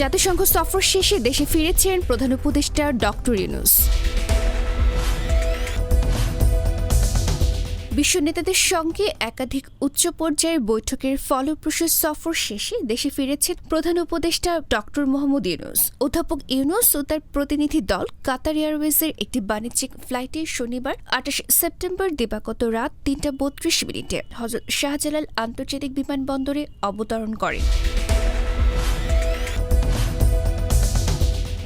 জাতিসংঘ সফর শেষে দেশে ফিরেছেন প্রধান উপদেষ্টা ডক্টর ইউনুস। বিশ্ব নেতাদের সঙ্গে একাধিক উচ্চ পর্যায়ের বৈঠকের ফলপ্রসূ সফর শেষে দেশে ফিরেছেন প্রধান উপদেষ্টা ডক্টর মোহাম্মদ ইউনুস। অধ্যাপক ইউনুস ও তার প্রতিনিধি দল কাতার এয়ারওয়েজের একটি বাণিজ্যিক ফ্লাইটে শনিবার, আঠাশ সেপ্টেম্বর দিবাগত রাত তিনটা বত্রিশ মিনিটে হজরত শাহজালাল আন্তর্জাতিক বিমানবন্দরে অবতরণ করেন।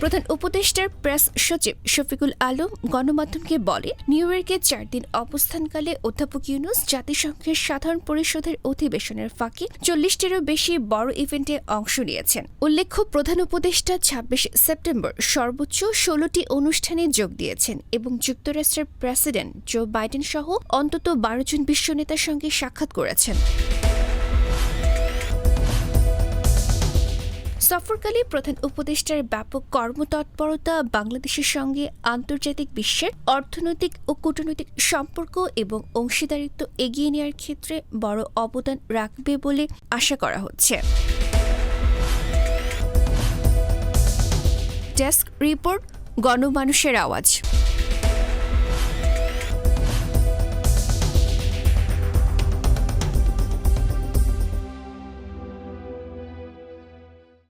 প্রধান উপদেষ্টার প্রেস সচিব শফিকুল আলম গণমাধ্যমকে বলে, নিউ ইয়র্কে চার দিন অবস্থানকালে অধ্যাপক ইউনুস জাতিসংঘের সাধারণ পরিষদের অধিবেশনের ফাঁকে চল্লিশটিরও বেশি বড় ইভেন্টে অংশ নিয়েছেন। উল্লেখ্য, প্রধান উপদেষ্টা ছাব্বিশ সেপ্টেম্বর সর্বোচ্চ ষোলোটি অনুষ্ঠানে যোগ দিয়েছেন এবং যুক্তরাষ্ট্রের প্রেসিডেন্ট জো বাইডেন সহ অন্তত বারো জন বিশ্ব নেতার সঙ্গে সাক্ষাৎ করেছেন। সফরকালে প্রধান উপদেষ্টার ব্যাপক কর্মতৎপরতা, বাংলাদেশের সঙ্গে আন্তর্জাতিক বিশ্বের অর্থনৈতিক ও কূটনৈতিক সম্পর্ক এবং অংশীদারিত্ব এগিয়ে নেওয়ার ক্ষেত্রে বড় অবদান রাখবে বলে আশা করা হচ্ছে। ডেস্ক রিপোর্ট, গণমানুষের আওয়াজ।